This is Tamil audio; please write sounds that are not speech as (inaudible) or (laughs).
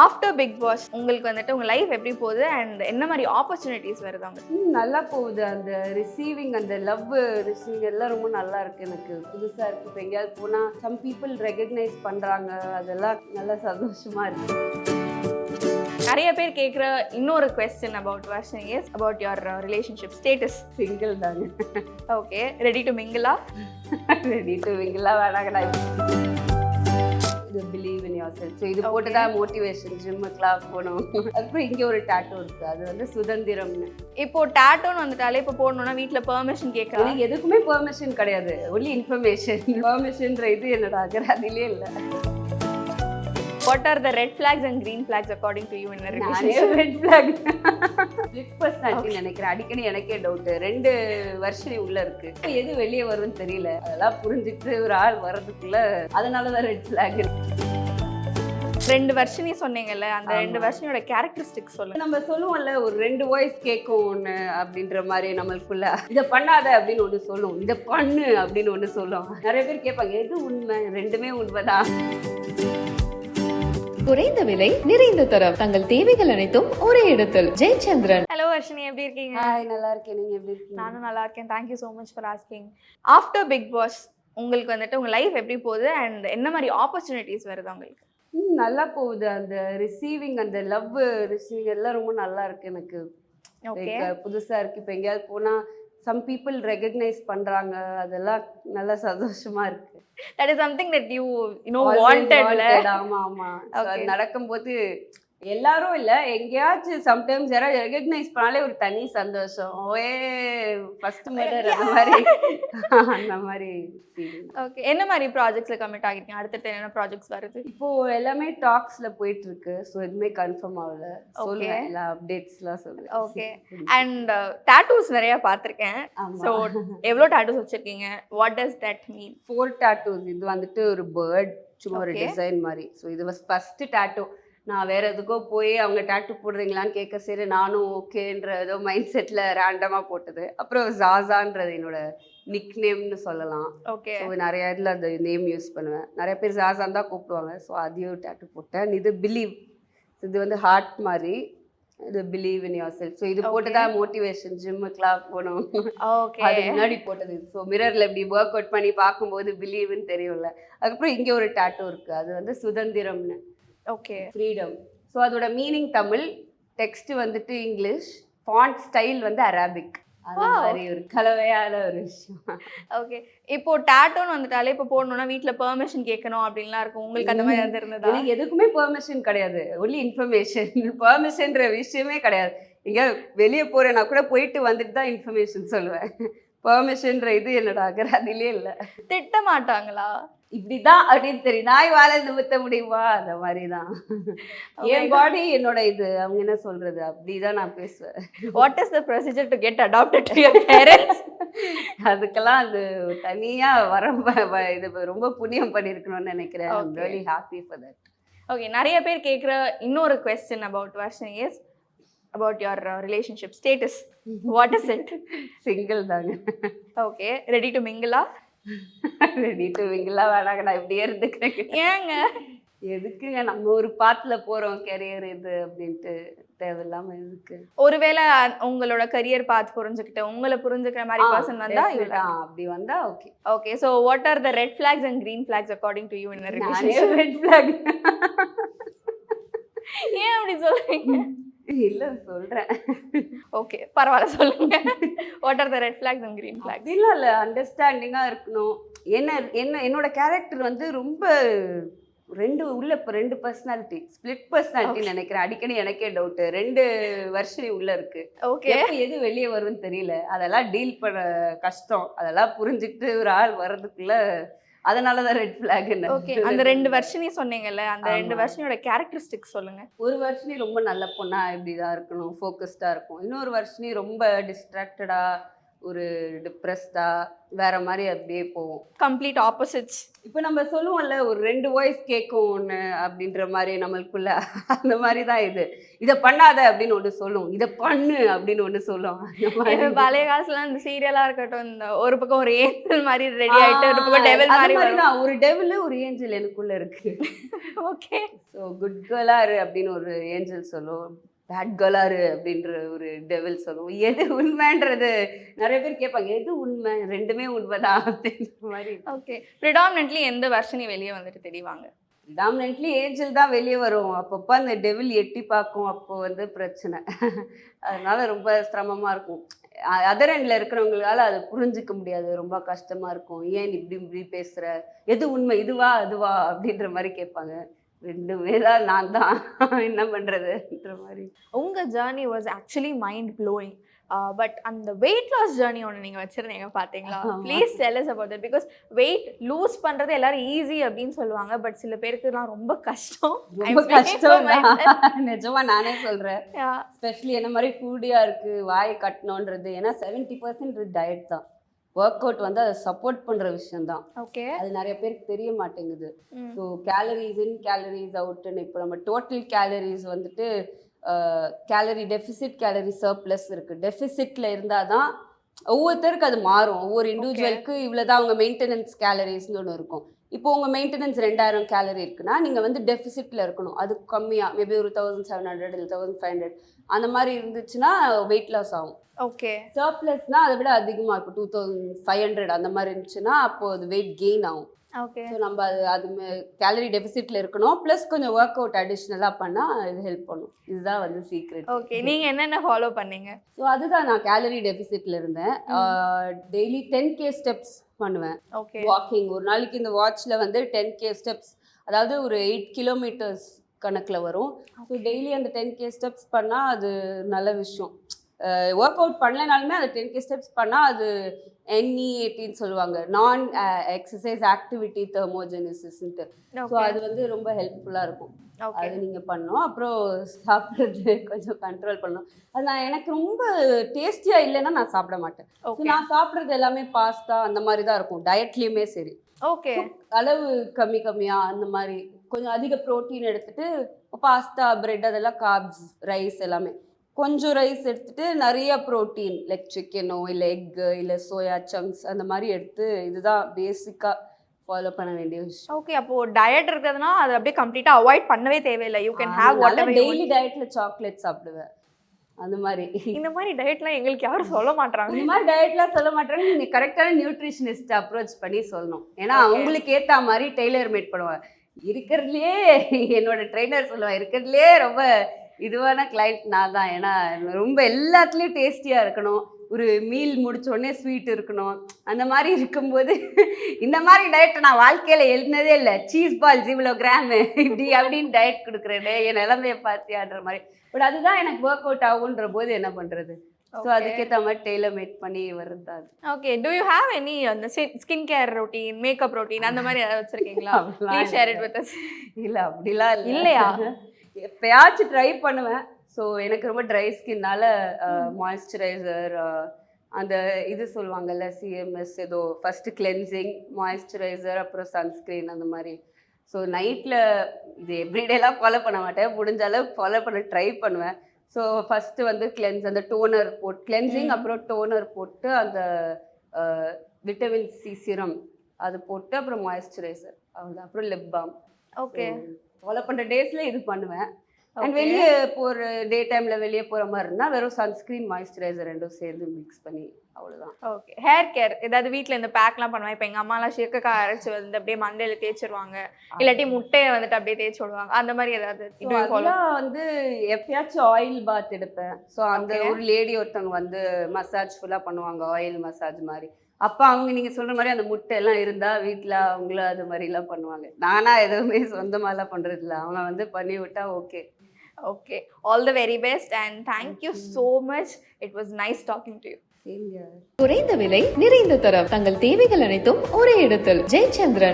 ஆஃப்டர் பிக் பாஸ் உங்களுக்கு வந்துட்டு உங்க லைஃப் எப்படி போகுது? அண்ட் என்ன மாதிரி ஆப்பர்ச்சுனிட்டிஸ் வருது ம், நல்லா போகுது. அந்த ரிசீவிங் அந்த லவ் ரிசீவிங் எல்லாம் ரொம்ப நல்லா இருக்கு எனக்கு. புதுசா இருக்கு. இப்போ எங்கேயாவது போனா சம் பீப்புள் ரெகக்னைஸ் பண்றாங்க. அதெல்லாம் நல்லா சந்தோஷமா இருக்கு. நிறைய பேர் கேட்குற இன்னொரு question about Varshan is about your relationship status single தாங்க. ஓகே ரெடி டு மிங்கிளா ரெடி டு விங்கெல்லாம் வேணாங்கடா. இது பிலீவ் யோர் செல்ஃப் ஸோ இது போட்டு தான் மோட்டிவேஷன் ஜிம்முக்கெலாம் போகணும். அதுக்கப்புறம் இங்கே ஒரு டேட்டூ இருக்கு. அது வந்து சுதந்திரம்னு. இப்போ டேட்டோன்னு வந்துட்டாலே இப்போ போடணும்னா வீட்டில் பெர்மிஷன் கேட்கலாம் எதுக்குமே பெர்மிஷன் கிடையாது. ஒன்லி இன்ஃபர்மேஷன் பெர்மிஷன்ற இது என்னோட அகராதிலே இல்லை. What are the red flags and green flags according to you in red flag split personality நினைக்கிறேன். அடிக்கடி எனக்கே டவுட் ரெண்டு வருஷம் உள்ள இருக்கு. எது வெளியே வரும்னு தெரியல. அதெல்லாம் புரிஞ்சுட்டு ஒரு ஆள் வர்றதுக்குள்ள அதனால தான் ரெட் ஃபிளாக் ரெண்டு வருஷனே சொன்னீங்கல்ல அந்த ரெண்டு. வருஷனோட கேரக்டரிஸ்டிக்ஸ் சொல்லுங்க நம்ம சொல்லுவோம்ல ஒரு ரெண்டு வாய்ஸ் கேட்கும் ஒன்று அப்படின்ற மாதிரி நம்மளுக்குள்ள. இதை பண்ணாத அப்படின்னு ஒன்று சொல்லும். இதை பண்ணு அப்படின்னு ஒன்று சொல்லும். நிறைய பேர் கேட்பாங்க எது உண்மை? ரெண்டுமே உண்மைதான் குறைந்த விலை நிறைந்த தரம். தங்கள் தேவைகள் அனைத்தும் ஒரே இடத்தில். ஜெயச்சந்திரன். ஹலோ வர்ஷினி எப்படி இருக்கீங்க? ஹாய் நல்லா இருக்கேன். நீங்க எப்படி இருக்கீங்க? நானும் நல்லா இருக்கேன். Thank you so much for asking after Bigg Boss உங்களுக்கு வந்துட்டு உங்க லைஃப் எப்படி போகுது? அண்ட் என்ன மாதிரி ஆப்பர்ச்சுனிட்டிஸ் வருது உங்களுக்கு? நல்லா போகுது. அந்த ரிசீவிங் அந்த லவ் ரிசீவிங் எல்லாம் ரொம்ப நல்லா இருக்கு எனக்கு. புதுசா இருக்கு. இப்போ எங்கேயாவது போனா சம் பீப்புள் ரெகக்னைஸ் பண்றாங்க. அதெல்லாம் நல்லா சந்தோஷமா இருக்கு. That is something that you Always வாண்டட்ல ஆமா ஆமா. நடக்கும்போது எல்லாரும் இல்ல எங்கேயாச்சும் சம்டைம்ஸ் யாராவது ரெகக்னைஸ் பண்ணாலே ஒரு தனி சந்தோஷம். ஓயே ஃபர்ஸ்ட் மர்டர் அந்த மாதிரி. (laughs) அந்த மாதிரி. ஓகே என்ன மாதிரி ப்ராஜெக்ட்ஸ்ல கமிட் ஆகிருக்கீங்க? அடுத்தடுத்து என்னென்ன ப்ராஜெக்ட்ஸ் வருது? இப்போ எல்லாமே டாக்ஸ்ல போயிட்டு இருக்கு ஸோ எதுவுமே கன்ஃபார்ம் ஆகல. சொல்லுவேன். எல்லா அப்டேட்ஸ்லாம் சொல்லுவேன். Okay. (laughs) அண்ட் டேட்டூஸ் நிறைய பார்த்துருக்கேன். ஸோ எவ்வளோ டேட்டூஸ் வச்சிருக்கீங்க? What does that mean four tattoos இது வந்துட்டு ஒரு பேர்ட் சும்மா ஒரு. டிசைன் மாதிரி. ஸோ இது வாஸ் ஃபர்ஸ்ட் டாட்டூ நான் வேற எதுக்கோ போய் அவங்க டாட்டூ போடுறீங்களான்னு கேட்க சரி நானும் ஓகேன்ற ஏதோ மைண்ட் செட்டில் ரேண்டமாக போட்டது. அப்புறம் ஜாசான்றது என்னோட நிக் நேம்னு சொல்லலாம். ஓகே ஸோ நிறைய இதில் அந்த நேம் யூஸ் பண்ணுவேன். நிறைய பேர் ஜாசான் தான் கூப்பிடுவாங்க. ஸோ அதையும் டாட்டூ போட்டேன். இது பிலீவ் இது வந்து ஹார்ட் மாதிரி. இது believe in yourself so இது போட்டு தான் மோட்டிவேஷன் ஜிம்முக்கெலாம் போகணும். ஓகே அது முன்னாடி போட்டது. ஸோ மிரர்ல இப்படி ஒர்க் அவுட் பண்ணி பார்க்கும்போது பிலீவ்னு தெரியும்ல. அதுக்கப்புறம் இங்கே ஒரு டாட்டூ இருக்கு. அது வந்து சுதந்திரம்னு. ஓகே ஃப்ரீடம் ஸோ அதோட மீனிங் தமிழ் டெக்ஸ்ட் வந்துட்டு இங்கிலீஷ் ஃபாண்ட் ஸ்டைல் வந்து அரபிக் அந்த. மாதிரி ஒரு கலவையான ஒரு விஷயம். ஓகே இப்போ டேட்டோன்னு வந்துட்டாலே இப்போ போடணும்னா வீட்டில் பெர்மிஷன் கேட்கணும் அப்படின்லாம் இருக்கும். உங்களுக்கு அந்த மாதிரி இருந்ததா? எதுக்குமே பெர்மிஷன் கிடையாது. ஒன்லி இன்ஃபர்மேஷன் பெர்மிஷன்ற விஷயமே கிடையாது. எங்க வெளியே போறேன்னா கூட போயிட்டு வந்துட்டு தான் இன்ஃபர்மேஷன் சொல்லுவேன். பெர்மிஷன்ற இது என்னோட அகராதிலே இல்லை. திட்ட மாட்டாங்களா இப்படிதான் அப்படின்னு தெரியும் நாய் வாழை நிமித்த முடியுமா? அந்த மாதிரி தான் (laughs) என் பாடி என்னோட இது. அவங்க என்ன சொல்றது? அப்படிதான் நான் பேசுவேன். What is the procedure to get adapted to your parents அதுக்கெல்லாம் அது தனியா வர இது ரொம்ப புண்ணியம் பண்ணியிருக்கணும்னு நினைக்கிறேன். ஹாப்பி ஃபார் தட் ஓகே நிறைய பேர் கேட்குற இன்னொரு question about Varshan is about your relationship status what is it single தாங்க. ஓகே ரெடி டு மிங்கிளா ரெடி டு விங்கெல்லாம் வேணாங்க நான் இப்படியே இருந்துக்கிறேன். ஏங்க? எதுக்குங்க நம்ம ஒரு பாத்துல போறோம் கெரியர் இது அப்படின்ட்டு. தேவையில்லாம எதுக்கு? ஒருவேளை உங்களோட கரியர் பார்த்து புரிஞ்சுக்கிட்டு உங்களை புரிஞ்சுக்கிற மாதிரி பர்சன் வந்தா அப்படி வந்தா okay okay so what are the red flags and green flags according to you in red flag ஏன் அப்படி சொல்றீங்க? இல்ல சொல்றேன். ஓகே பரவாயில்ல சொல்லுங்க. What are the red flags and green flags அப்படிலாம் இல்லை அண்டர்ஸ்டாண்டிங்காக இருக்கணும். என்ன என்ன என்னோட கேரக்டர் வந்து ரொம்ப ரெண்டு உள்ள இப்போ ரெண்டு பர்சனாலிட்டி ஸ்பிளிட் பர்சனாலிட்டி நினைக்கிறேன். அடிக்கடி எனக்கே டவுட்டு ரெண்டு வருஷம் உள்ள இருக்கு. ஓகே எது வெளியே வரும்னு தெரியல. அதெல்லாம் டீல் பண்ண கஷ்டம். அதெல்லாம் புரிஞ்சுக்கிட்டு ஒரு ஆள் வர்றதுக்குள்ள அதனால தான் ரெட் ஃபிளாக் ஓகே அந்த ரெண்டு வருஷனே சொன்னீங்கல்ல அந்த ரெண்டு. வருஷனோட கேரக்டரிஸ்டிக்ஸ் சொல்லுங்க. ஒரு வருஷனே ரொம்ப நல்ல பொண்ணா இப்படி தான் இருக்கணும் ஃபோக்கஸ்டாக இருக்கும். இன்னொரு வருஷனே ரொம்ப டிஸ்ட்ராக்டடாக ஒரு டிப்ரெஸ்டா வேற மாதிரி அப்படியே போவோம் கம்ப்ளீட் ஆப்போசிட்ஸ் இப்போ நம்ம சொல்லுவோம்ல ஒரு ரெண்டு வாய்ஸ் கேட்கும் ஒன்று அப்படின்ற மாதிரி நம்மளுக்குள்ள அந்த மாதிரி தான் இது. இதை பண்ணாத அப்படின்னு ஒன்று சொல்லும். இதை பண்ணு அப்படின்னு ஒன்று சொல்லும். மாதிரி. பழைய காலத்துல இந்த சீரியலா இருக்கட்டும் இந்த ஒரு பக்கம் ஒரு ஏஞ்சல் மாதிரி ரெடி ஆயிட்டு ஒரு பக்கம் டெவில் மாதிரி தான் ஒரு டெவில் ஒரு ஏஞ்சல் எனக்குள்ள இருக்கு. ஓகே ஸோ குட் கேர்ளாரு அப்படின்னு ஒரு ஏஞ்சல் சொல்லும். பேட் கேர்ளாரு அப்படின்ற ஒரு டெவில் சொல்லும் எது உண்மைன்றது நிறைய பேர் கேட்பாங்க. எது உண்மை? ரெண்டுமே உண்மைதான் அப்படின்ற மாதிரி. ஓகே ப்ரிடாமினென்ட்லி எந்த வருஷனி வெளியே வந்துட்டு தெரிவாங்க டாமினன்ட்லி ஏஞ்சல் தான் வெளியே வரும். அப்பப்போ அந்த டெவில் எட்டி பார்க்கும். அப்போ வந்து பிரச்சனை. அதனால ரொம்ப சிரமமாக இருக்கும். அதர் எண்டில் இருக்கிறவங்களால அதை புரிஞ்சுக்க முடியாது. ரொம்ப கஷ்டமாக இருக்கும். ஏன் இப்படி இப்படி பேசுகிற எது உண்மை? இதுவா? அதுவா? அப்படின்ற மாதிரி கேட்பாங்க. ரெண்டுமே தான் நான் தான். என்ன பண்ணுறதுன்ற மாதிரி. உங்க journey was actually mind blowing but அந்த வெயிட் லாஸ் ஜேர்னி ஒன்று நீங்கள் வச்சுருந்தீங்க பார்த்தீங்களா. Please tell us about that because weight lose பண்ணுறது எல்லாரும் ஈஸி அப்படின்னு சொல்லுவாங்க பட் சில பேருக்குலாம் ரொம்ப கஷ்டம். ரொம்ப கஷ்டம் myself. தான் (laughs) நிஜமா நானே சொல்கிறேன். ஸ்பெஷலி என்ன மாதிரி ஃபுட்டியாக இருக்குது வாயை கட்டணுன்றது. ஏன்னா செவன்ட்டி பர்சன்ட் டயட் தான். ஒர்க் அவுட் வந்து அதை சப்போர்ட் பண்ணுற விஷயம்தான். ஓகே அது நிறைய பேருக்கு தெரிய மாட்டேங்குது. ஸோ கேலரிஸ் இன் கேலரிஸ் அவுட்னு இப்போ நம்ம டோட்டல் கேலரிஸ் வந்துட்டு கேலரி டெஃபிசிட் கேலரி சர்ப்ளஸ் இருக்குது டெஃபிசிட்டில் இருந்தால் தான் ஒவ்வொருத்தருக்கு அது மாறும். ஒவ்வொரு இண்டிவிஜுவலுக்கு இவ்வளோ தான் அவங்க மெயின்டெனன்ஸ் கேலரிஸ்னு ஒன்று இருக்கும். இப்போ உங்கள் மெயின்டெனன்ஸ் ரெண்டாயிரம் கேலரி இருக்குன்னா நீங்கள் வந்து டெஃபிசிட்டில் இருக்கணும். அது கம்மியாக மேபி ஒரு தௌசண்ட் செவன் ஹண்ட்ரட் இல்லை தௌசண்ட் ஃபைவ் ஹண்ட்ரட் அந்த மாதிரி இருந்துச்சுன்னா வெயிட் லாஸ் ஆகும். ஓகே சர்ப்ளஸ்னா அதை விட அதிகமாக இருக்கும் டூ தௌசண்ட் ஃபைவ் ஹண்ட்ரட் அந்த மாதிரி இருந்துச்சுன்னா அப்போ அது வெயிட் கெயின் ஆகும். ஓகே ஸோ நம்ம அது அது கேலரி டெபிசிட்ல இருக்கணும். ப்ளஸ் கொஞ்சம் ஒர்க் அவுட் அடிஷ்னலாக பண்ணால் இது ஹெல்ப் பண்ணும். இதுதான் வந்து சீக்ரெட் ஓகே நீங்கள் என்னென்ன ஃபாலோ பண்ணீங்க? ஸோ அதுதான் நான் கேலரி டெபிசிட்ல இருந்தேன். டெய்லி டென் கே ஸ்டெப்ஸ் பண்ணுவேன். ஓகே வாக்கிங் ஒரு நாளைக்கு இந்த வாட்ச்ல வந்து டென் கே ஸ்டெப்ஸ் அதாவது ஒரு எயிட் கிலோமீட்டர்ஸ் கணக்கில் வரும். ஸோ டெய்லி அந்த டென் கே ஸ்டெப்ஸ் பண்ணால் அது நல்ல விஷயம். ஒர்க் அவுட் பண்ணலைனாலுமே அந்த டென் கே ஸ்டெப்ஸ் பண்ணால் அது என்இஏடின்னு சொல்லுவாங்க. நான் எக்ஸசைஸ் ஆக்டிவிட்டி தெர்மோஜெனிசிஸ்ன்ட்டு ஸோ அது வந்து ரொம்ப ஹெல்ப்ஃபுல்லாக இருக்கும். அது நீங்கள் பண்ணோம் அப்புறம் சாப்பிட்றது (laughs) கொஞ்சம் கண்ட்ரோல் பண்ணணும். அது நான் எனக்கு ரொம்ப டேஸ்டியாக இல்லைன்னா நான் சாப்பிட மாட்டேன். ஓகே நான் சாப்பிட்றது எல்லாமே பாஸ்தா அந்த மாதிரி தான் இருக்கும். டயட்லேயுமே சரி. ஓகே அளவு கம்மி கம்மியாக அந்த மாதிரி கொஞ்சம் அதிக ப்ரோட்டீன் எடுத்துட்டு பாஸ்தா பிரெட் அதெல்லாம் கார்ப்ஸ் ரைஸ் எல்லாமே. கொஞ்சம் ரைஸ் எடுத்துட்டு நிறைய ப்ரோட்டீன் லைக் சிக்கனோ இல்லை எக்கு இல்லை சோயா சங்க்ஸ் அந்த மாதிரி எடுத்து இதுதான் பேசிக்காக ஃபாலோ பண்ண வேண்டிய விஷயம். ஓகே அப்போ டயட் இருக்கிறதுனா அதை அப்படியே கம்ப்ளீட்டா அவாய்ட் பண்ணவே தேவையில்லை. You can have what daily டயட்ல சாக்லேட் சாப்பிடுவேன். அந்த மாதிரி. இந்த மாதிரி டயட்லாம் எங்களுக்கு யாரும் சொல்ல மாட்றாங்க. இந்த மாதிரி டயட்லாம் சொல்ல மாட்டாங்க நீங்க கரெக்டான நியூட்ரிஷனிஸ்ட் அப்ரோச் பண்ணி சொல்லணும். ஏன்னா. அவங்களுக்கு ஏத்த மாதிரி டெய்லர் மேட் பண்ணுவாங்க இருக்கிறதுலே என்னோட ட்ரெயினர் சொல்லுவாங்க இருக்கிறதுலே ரொம்ப இதுவான கிளைண்ட் நான் தான் ஏன்னா ரொம்ப எல்லாத்துலேயும் டேஸ்டியாக இருக்கணும். ஒரு மீல் முடிச்ச உடனே ஸ்வீட் இருக்கணும். அந்த மாதிரி இருக்கும்போது இந்த மாதிரி டயட் நான் வாழ்க்கையில் எழுந்ததே இல்லை. சீஸ் பால்ஸ் இவ்வளோ கிராமு இப்படி அப்படின்னு டயட் கொடுக்குறேனே என் நிலமையை பார்த்தியான்ற மாதிரி. பட் அதுதான் எனக்கு ஒர்க் அவுட் ஆகுன்ற போது என்ன பண்ணுறது ஸோ அதுக்கேற்ற மாதிரி டெய்லர் மேட் பண்ணி அது. Okay do you have any அந்த skin care routine makeup routine அந்த மாதிரி ஏதாவது வச்சிருக்கீங்களா? ஷேர் இட் வித் இல்ல அப்படிலாம் இல்ல. இல்லையா? (laughs) எப்பயாச்சும் ட்ரை பண்ணுவேன். ஸோ எனக்கு ரொம்ப ட்ரை ஸ்கின்னால மாய்ஸ்சரைசர் அந்த இது சொல்லுவாங்கல்ல சிஎம்எஸ் ஏதோ ஃபர்ஸ்ட் கிளென்சிங் மாய்ஸ்சரைசர் அப்புறம் சன்ஸ்கிரீன் அந்த மாதிரி. ஸோ நைட்டில் இது எவ்ரிடேலாம் ஃபாலோ பண்ண மாட்டேன். முடிஞ்ச அளவுக்கு ஃபாலோ பண்ண ட்ரை பண்ணுவேன். ஸோ ஃபஸ்ட்டு வந்து கிளென்ஸ் அந்த டோனர் போட் கிளென்சிங். அப்புறம் டோனர் போட்டு அந்த விட்டமின் சி சிரம் அது போட்டு அப்புறம் மாய்ஸ்சரைசர் அவ்வளோதான் அப்புறம் லிப் பாம் ஓகே ஃபாலோ பண்ற டேஸ்ல இது பண்ணுவேன். அண்ட். வெளியே போற டே டைம்ல வெளியே போற மாதிரி இருந்தா வெறும் சன்ஸ்கிரீன் மாய்ஸ்சரைசர் ரெண்டும் சேர்ந்து மிக்ஸ் பண்ணி அவ்வளவுதான். ஓகே ஹேர் கேர் ஏதாவது வீட்ல இந்த பேக்லாம் பண்ணுவாங்க. இப்போ எங்க அம்மாலாம் சீர்க்கக்காய் அரைச்சு வந்து அப்படியே மண்டையில தேய்ச்சிருவாங்க. இல்லாட்டி முட்டையை வந்துட்டு அப்படியே தேய்ச்சி விடுவாங்க. அந்த மாதிரி ஏதாவது வந்து எப்பயாச்சும் ஆயில் பாத் எடுப்பேன். ஸோ அந்த. ஒரு லேடி ஒருத்தவங்க வந்து மசாஜ் ஃபுல்லா பண்ணுவாங்க. ஆயில் மசாஜ் மாதிரி. அப்போ அவங்க நீங்க சொல்ற மாதிரி அந்த முட்டை எல்லாம் இருந்தா வீட்ல அவங்களும் அது மாதிரி எல்லாம் பண்ணுவாங்க. நானா எதுவுமே சொந்தமாலாம் பண்றது இல்ல அவங்க வந்து பண்ணி விட்டா okay. Okay. All the very best and thank you so much it was nice talking to you குறைந்த விலை நிறைந்த தரம். தங்கள் தேவைகள் அனைத்தும் ஒரே இடத்தில். ஜெயச்சந்திரன்.